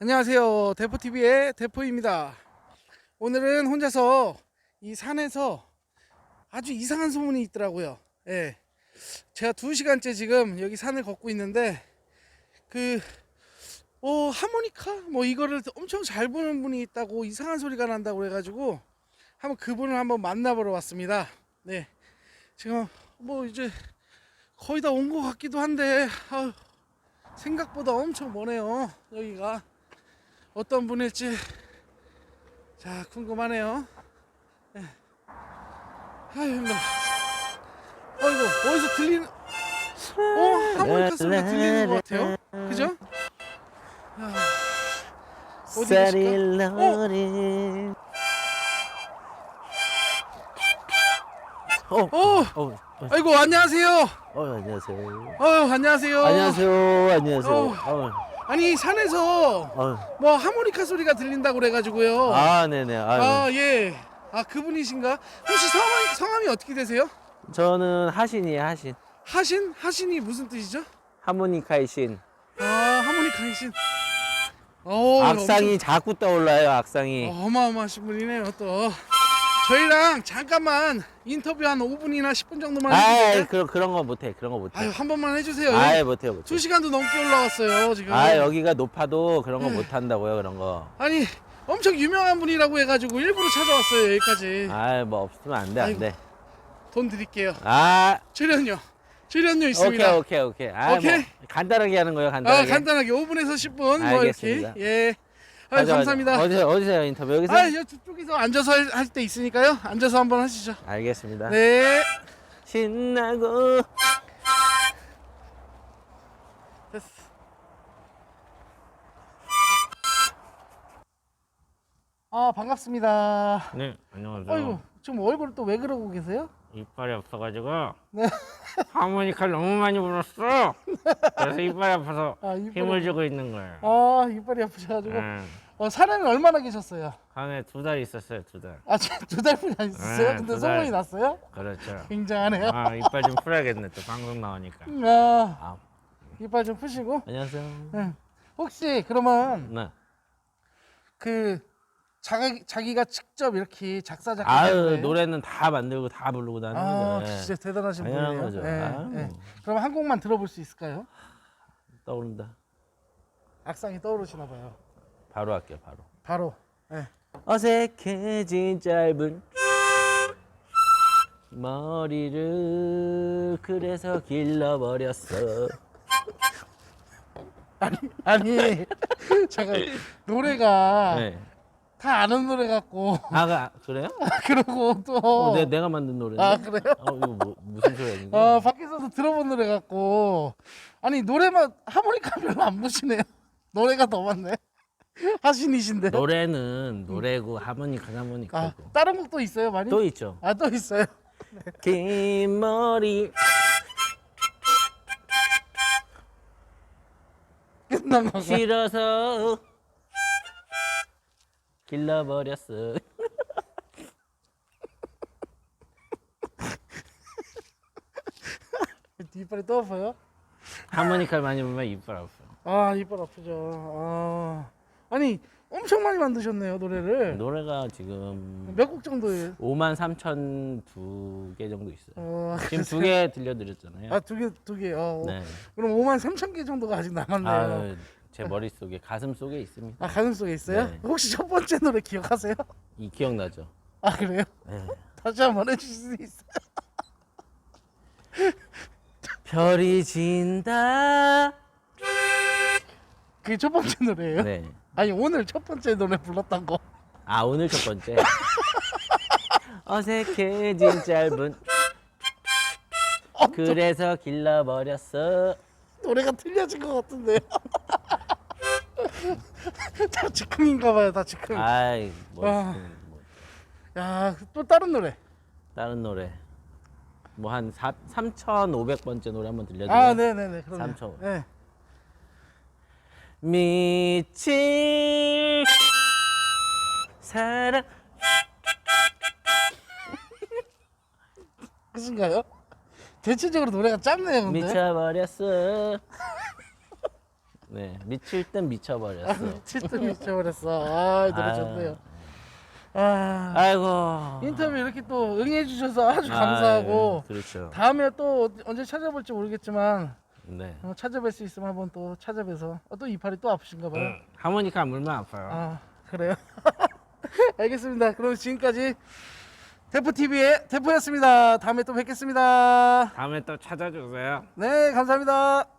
안녕하세요. 대포TV의 대포입니다. 오늘은 혼자서 이 산에서 아주 이상한 소문이 있더라고요. 예. 제가 두 시간째 지금 여기 산을 걷고 있는데, 그, 어, 하모니카? 뭐 이거를 엄청 잘 부는 분이 있다고 이상한 소리가 난다고 그래가지고, 한번 그분을 한번 만나보러 왔습니다. 네. 지금 뭐 이제 거의 다 온 것 같기도 한데, 아유, 생각보다 엄청 머네요. 여기가. 어떤 분일지 자 궁금하네요. 예. 아유 힘들어. 어이구 어디서 들리는 어 하모니카 소리가 들리는 것 같아요. 그죠? 야, 어디 계실까? 어, 어 어, 아이고 안녕하세요. 어, 안녕하세요. 어 안녕하세요. 안녕하세요. 안녕하세요. 어. 어, 아니 산에서 어. 뭐 하모니카 소리가 들린다고 그래가지고요. 아, 네네. 아유, 아 예. 아 그분이신가? 혹시 성함이, 성함이 어떻게 되세요? 저는 하신이에요, 하신. 하신? 하신이 무슨 뜻이죠? 하모니카의 신. 아 하모니카의 신. 어, 악상이 자꾸 떠올라요, 악상이. 어마어마하신 분이네요 또. 저희랑 잠깐만 인터뷰 한 5분이나 10분 정도만 아이, 해주세요. 그런, 그런 거 못해, 그런 거 못해. 아유 한 번만 해주세요. 아이, 못해요, 못해. 두 시간도 넘게 올라왔어요 지금. 아, 여기가 높아도 그런 네. 거 못한다고요, 그런 거. 아니 엄청 유명한 분이라고 해가지고 일부러 찾아왔어요 여기까지. 아이, 뭐 없으면 안 돼, 안 돼. 돈 드릴게요. 아, 출연료. 출연료 있습니다. 오케이, 오케이, 오케이. 아, 오케이. 뭐, 간단하게 하는 거예요, 아 간단하게. 간단하게 5분에서 10분 뭐 이렇게. 알겠습니다. 예. 아 맞아, 맞아. 감사합니다. 어디서, 어디서요, 인터뷰? 여기서? 아, 여 저쪽에서 앉아서 할 때 있으니까요. 앉아서 한번 하시죠. 알겠습니다. 네. 신나고. 됐어. 아, 반갑습니다. 네, 안녕하세요. 아이고, 지금 얼굴 또 왜 그러고 계세요? 이빨이 없어가지고 네. 하모니카를 너무 많이 불었어. 그래서 이빨이 아파서 아, 이빨이 힘을 주고 있는 거예요. 아, 이빨이 아프셔가지고. 네. 어, 산에는 얼마나 계셨어요? 간에 두 달 있었어요, 두 달. 아, 두 달뿐이 안 있었어요? 네, 근데 두 달. 소문이 났어요? 그렇죠. 굉장하네요. 아, 이빨 좀 풀어야겠네, 또 방송 나오니까. 아, 아, 이빨 좀 푸시고. 안녕하세요. 네. 혹시 그러면 네. 그 자기 자기가 직접 이렇게 작사 작곡 아유 노래는 다 만들고 다 부르고 다니는 아, 거죠. 진짜 대단하신 당연한 분이에요. 거죠. 예, 아유. 예. 그럼 한 곡만 들어볼 수 있을까요? 떠오른다. 악상이 떠오르시나 봐요. 바로 할게요. 바로. 바로. 예. 어색해진 짧은 머리를 그래서 길러버렸어. 아니 제가 노래가 네. 다 아는 노래 같고 아 가 그래요? 그러고 또 어, 내, 내가 만든 노래. 아, 그래요? 어, 이거 뭐, 무슨 소리야? 어, 밖에서도 들어본 노래 같고 아니 노래만 하모니카 별로 안 보시네요. 노래가 더 많네. 하신이신데. 노래는 노래고 하모니카 아, 하모니카고. 다른 곡도 있어요, 많이? 또 있죠. 아, 또 있어요. 긴 머리 끝난 건가요? 싫어서 길러버렸어. 이빨이 또 아파요? 하모니카를 많이 불면 이빨 아파요. 아 이빨 아프죠. 아 아니 엄청 많이 만드셨네요 노래를. 노래가 지금 몇 곡 정도예요? 5만 3천 두개 정도 있어요. 어, 지금 두 개 들려드렸잖아요. 아두 개 두 개. 어, 네. 그럼 5만 3천 개 정도가 아직 남았네요. 아, 제 머릿속에 가슴 속에 있습니다. 아 가슴 속에 있어요? 네. 혹시 첫 번째 노래 기억하세요? 이 기억나죠? 아 그래요? 네. 다시 한번 해주실 수 있어요? 별이 진다. 그게 첫 번째 노래예요? 네. 아니 오늘 첫 번째 노래 불렀던 거. 아 오늘 첫 번째. 어색해진 짧은 어, 그래서 길러버렸어. 노래가 틀려진 것 같은데요. 다 즉흥인가 봐요, 다 즉흥. 아이 뭐, 아. 뭐 야, 또 다른 노래. 다른 노래 뭐 한 3,500번째 노래 한번 들려드려요. 아, 네, 네, 네. 그럼요. 삼촌. 네. 미칠 사랑 끝인가요? 대체적으로 노래가 짧네요, 근데. 미쳐버렸어. 네, 미칠 땐 미쳐버렸어. 칠등 미쳐버렸어. 아, 노래 아유. 좋네요. 아, 아이고. 인터뷰 이렇게 또 응해주셔서 아주 감사하고 아유, 그렇죠. 다음에 또 언제 찾아볼지 모르겠지만 네. 어, 찾아뵐 수 있으면 한번 또 찾아뵈서 어, 또 이팔이 또 아프신가 봐요. 응. 하모니카 물면 아파요. 아 그래요? 알겠습니다. 그럼 지금까지 대포 TV의 대포였습니다. 다음에 또 뵙겠습니다. 다음에 또 찾아주세요. 네 감사합니다.